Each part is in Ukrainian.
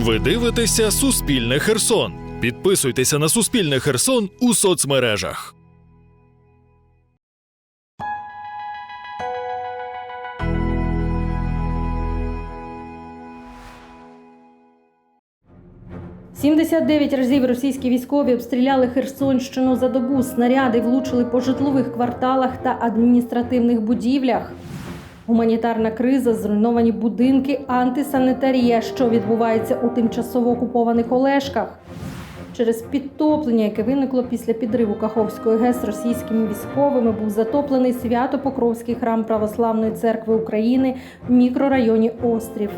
Ви дивитеся Суспільне Херсон. Підписуйтеся на Суспільне Херсон у соцмережах. – 79 разів російські військові обстріляли Херсонщину за добу. Снаряди влучили по житлових кварталах та адміністративних будівлях. Гуманітарна криза, зруйновані будинки, антисанітарія, що відбувається у тимчасово окупованих Олешках. Через підтоплення, яке виникло після підриву Каховської ГЕС російськими військовими, був затоплений Свято-Покровський храм Православної церкви України в мікрорайоні Острів.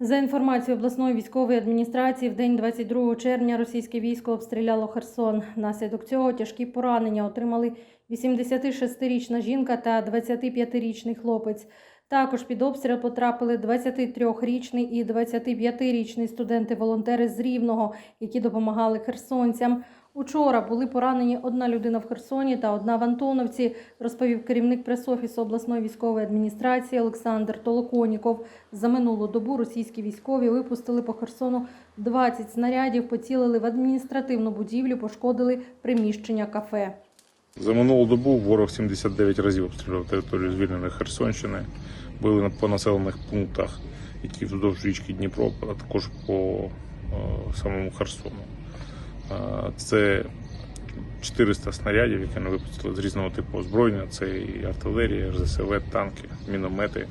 За інформацією обласної військової адміністрації, в день 22 червня російське військо обстріляло Херсон. Внаслідок цього тяжкі поранення отримали 86-річна жінка та 25-річний хлопець. Також під обстріл потрапили 23-річний і 25-річний студенти-волонтери з Рівного, які допомагали херсонцям. Учора були поранені одна людина в Херсоні та одна в Антоновці, розповів керівник прес-офісу обласної військової адміністрації Олександр Толоконіков. За минулу добу російські військові випустили по Херсону 20 снарядів, поцілили в адміністративну будівлю, пошкодили приміщення кафе. За минулу добу ворог 79 разів обстрілював територію звільненої Херсонщини. Били по населених пунктах, які вздовж річки Дніпро, а також по е, самому Херсону. Е, Це 400 снарядів, які вони випустили з різного типу озброєння. Це і артилерія, РЗСВ, танки, міномети,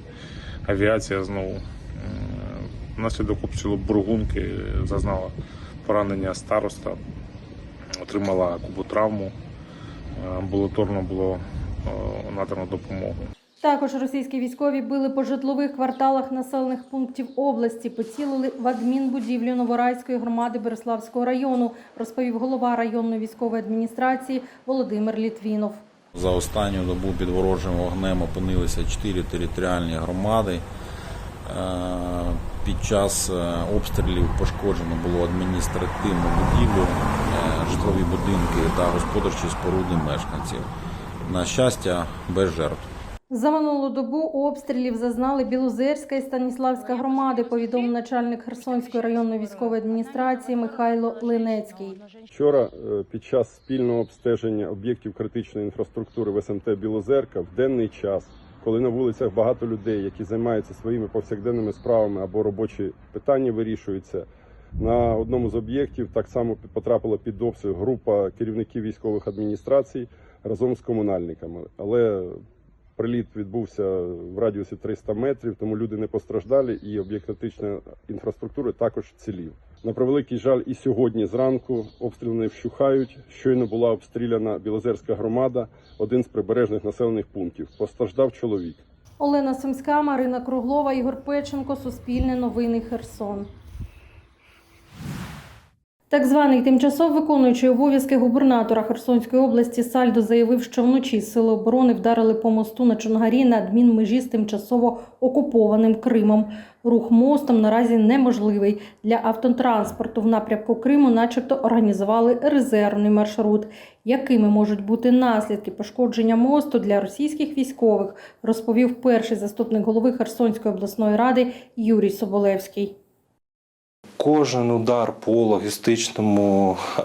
авіація знову. Е, Внаслідок обстрілу бургунки зазнала поранення староста, отримала куботравму амбулаторно було е, надано допомогу. Також російські військові били по житлових кварталах населених пунктів області, поцілили в адмінбудівлю Новорайської громади Береславського району, розповів голова районної військової адміністрації Володимир Літвінов. За останню добу під ворожим вогнем опинилися чотири територіальні громади. Е, Під час е, обстрілів пошкоджено було адміністративну будівлю, е, житлові будинки та господарчі споруди мешканців. На щастя, без жертв. За минулу добу обстрілів зазнали Білозерська і Станіславська громади, повідомив начальник Херсонської районної військової адміністрації Михайло Линецький. Вчора під час спільного обстеження об'єктів критичної інфраструктури в СМТ Білозерка в денний час, коли на вулицях багато людей, які займаються своїми повсякденними справами або робочі питання вирішуються. На одному з об'єктів так само потрапила під обстріл група керівників військових адміністрацій разом з комунальниками. Але приліт відбувся в радіусі 300 метрів, тому люди не постраждали, і об'єкт критичної інфраструктури також цілів. На превеликий жаль, і сьогодні зранку обстріли не вщухають. Щойно була обстріляна Білозерська громада, один з прибережних населених пунктів. Постраждав чоловік. Олена Семська, Марина Круглова, Ігор Печенко, Суспільне новини Херсон. Так званий тимчасово виконуючий обов'язки губернатора Херсонської області Сальдо заявив, що вночі сили оборони вдарили по мосту на Чонгарі на адмінмежі з тимчасово окупованим Кримом. Рух мостом наразі неможливий. Для автотранспорту в напрямку Криму, начебто, організували резервний маршрут. Якими можуть бути наслідки пошкодження мосту для російських військових, розповів перший заступник голови Херсонської обласної ради Юрій Соболевський. Кожен удар по логістичному, е,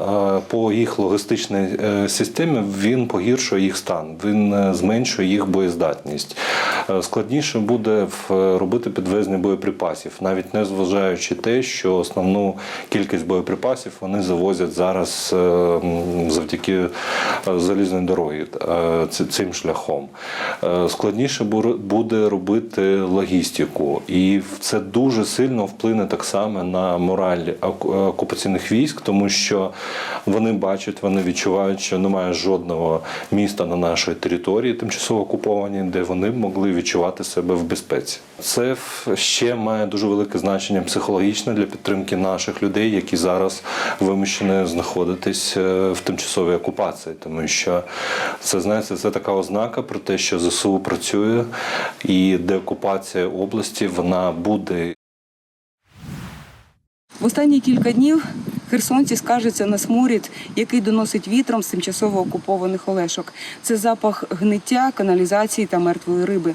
по їх логістичній е, системі він погіршує їх стан, він е, зменшує їх боєздатність. Складніше буде робити підвезення боєприпасів, навіть не зважаючи те, що основну кількість боєприпасів вони завозять зараз завдяки е, ц- цим шляхом. Складніше буде робити логістику, і це дуже сильно вплине так само на мораль окупаційних військ, тому що вони бачать, вони відчувають, що немає жодного міста на нашій території, тимчасово окупованій, де вони могли відчувати себе в безпеці. Це ще має дуже велике значення психологічне для підтримки наших людей, які зараз вимушені знаходитись е, в тимчасовій окупації, тому що це знаєте, це така ознака про те, що ЗСУ працює, і деокупація області вона буде В останні кілька днів Херсонці скаржаться на сморід, який доносить вітром з тимчасово окупованих Олешок. Це запах гниття, каналізації та мертвої риби.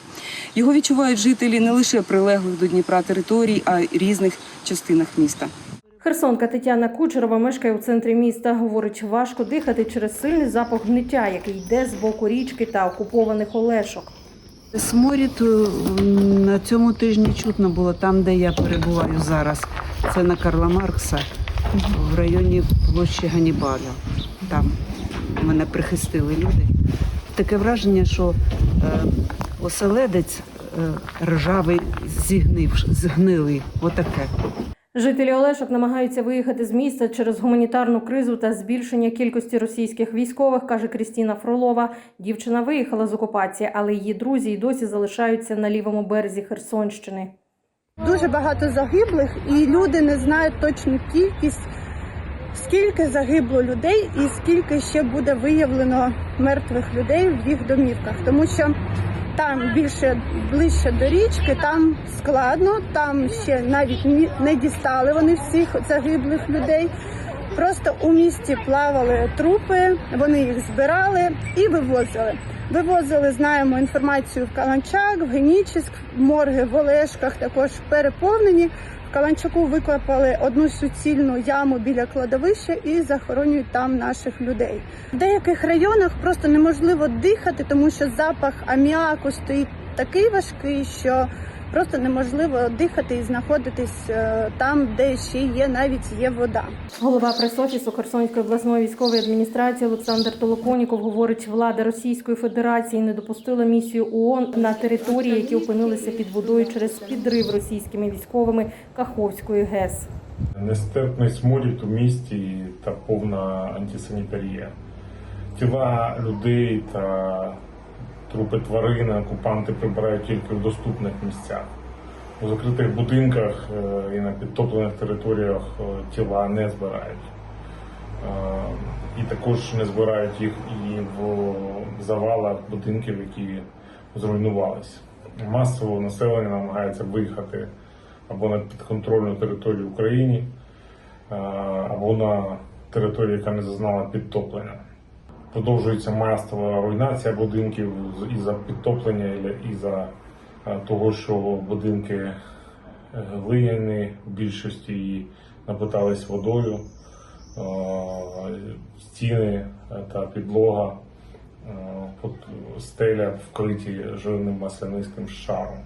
Його відчувають жителі не лише прилеглих до Дніпра територій, а й різних частинах міста. Херсонка Тетяна Кучерова мешкає у центрі міста. Говорить, важко дихати через сильний запах гниття, який йде з боку річки та окупованих Олешок. Сморід е, на цьому тижні чутно було там, де я перебуваю зараз. Це на Карла Маркса в районі площі Ганібаля. Там мене прихистили люди. Таке враження, що е, оселедець е, ржавий зігнив, згнилий. Отаке. Жителі Олешок намагаються виїхати з міста через гуманітарну кризу та збільшення кількості російських військових, каже Крістіна Фролова. Дівчина виїхала з окупації, але її друзі й досі залишаються на лівому березі Херсонщини. Дуже багато загиблих, і люди не знають точну кількість, скільки загибло людей і скільки ще буде виявлено мертвих людей в їх домівках. Тому що там більше ближче до річки, там складно, там ще навіть не дістали вони всіх загиблих людей. Просто у місті плавали трупи, вони їх збирали і вивозили. Вивозили, знаємо інформацію в Каланчак, в Генічіськ, морги в Олешках також переповнені. В Каланчаку викопали одну суцільну яму біля кладовища і захоронюють там наших людей. В деяких районах просто неможливо дихати, тому що запах аміаку стоїть такий важкий, що просто неможливо дихати і знаходитись е, там, де ще є навіть є вода. Голова прес-офісу Херсонської обласної військової адміністрації Олександр Толоконіков говорить, влада Російської Федерації не допустила місію ООН на території, які опинилися під водою через підрив російськими військовими Каховської ГЕС. Нестерпний сморід у місті та повна антисанітарія. Тіла людей та трупи тварин окупанти прибирають тільки в доступних місцях. У закритих будинках е, і на підтоплених територіях е, тіла не збирають. Е, І також не збирають їх і в завалах будинків, які зруйнувалися. Масово населення намагається виїхати або на підконтрольну територію України, або на територію, яка не зазнала підтоплення. Продовжується масова руйнація будинків з- із-за підтоплення і за того, що будинки е, глиняні в більшості і напитались водою, Е, стіни е, та підлога, е, стеля вкриті жирним маслянистим шаром.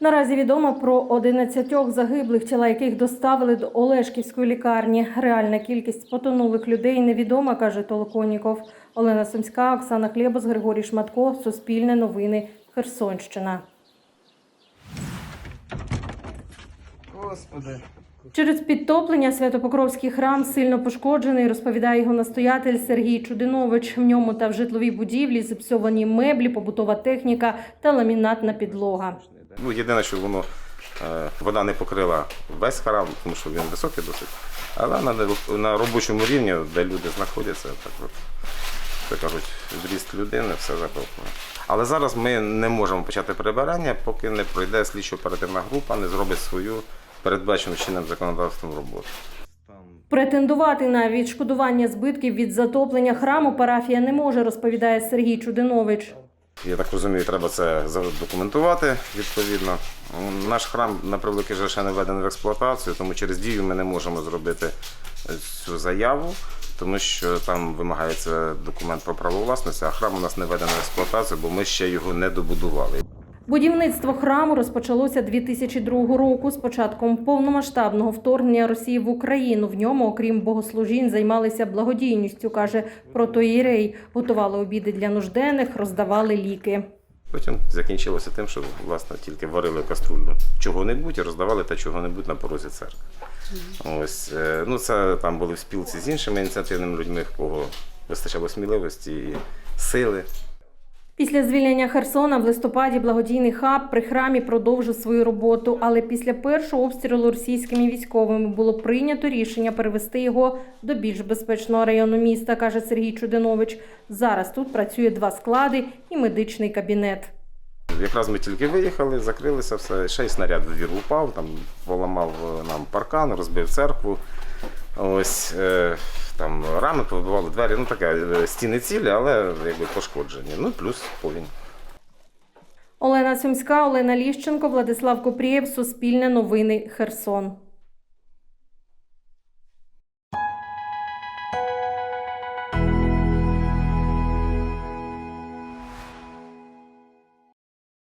Наразі відомо про 11 загиблих, тіла яких доставили до Олешківської лікарні. Реальна кількість потонулих людей невідома, каже Толоконіков. Олена Сумська, Оксана Хлєбос, Григорій Шматко. Суспільне новини. Херсонщина. Господи. Через підтоплення Святопокровський храм сильно пошкоджений, розповідає його настоятель Сергій Чудинович. В ньому та в житловій будівлі зіпсовані меблі, побутова техніка та ламінатна підлога. Ну, єдине, що воно е, вода не покрила весь храм, тому що він високий досить. Але на, на робочому рівні, де люди знаходяться, так от, кажуть, зріст людини, все затоплено. Але зараз ми не можемо почати прибирання, поки не пройде слідчо-оперативна група, не зробить свою передбачену чинним законодавством роботу. Претендувати на відшкодування збитків від затоплення храму парафія не може, розповідає Сергій Чудинович. Я так розумію, треба це задокументувати відповідно. Наш храм, на превеликий жаль, ще не введений в експлуатацію, тому через дію ми не можемо зробити цю заяву, тому що там вимагається документ про право власності, а храм у нас не введений в експлуатацію, бо ми ще його не добудували. Будівництво храму розпочалося 2002 року з початком повномасштабного вторгнення Росії в Україну. В ньому, окрім богослужінь, займалися благодійністю, каже протоїрей. Готували обіди для нужденних, роздавали ліки. Потім закінчилося тим, що власне тільки варили каструлю чого-небудь і роздавали та чого-небудь на порозі церкви. Ось е, ну це там були в спілці з іншими ініціативними людьми, в кого вистачало сміливості і сили. Після звільнення Херсона в листопаді благодійний хаб при храмі продовжив свою роботу, але після першого обстрілу російськими військовими було прийнято рішення перевести його до більш безпечного району міста, каже Сергій Чудинович. Зараз тут працює два склади і медичний кабінет. Якраз ми тільки виїхали, закрилися все. Ще й снаряд в двір упав, там поламав е, нам паркан, розбив церкву. Ось е, там рами повибивали двері, ну таке е, стіни цілі, але якби пошкоджені. Ну плюс повінь. Олена Сумська, Олена Ліщенко, Владислав Купрієв, Суспільне новини, Херсон.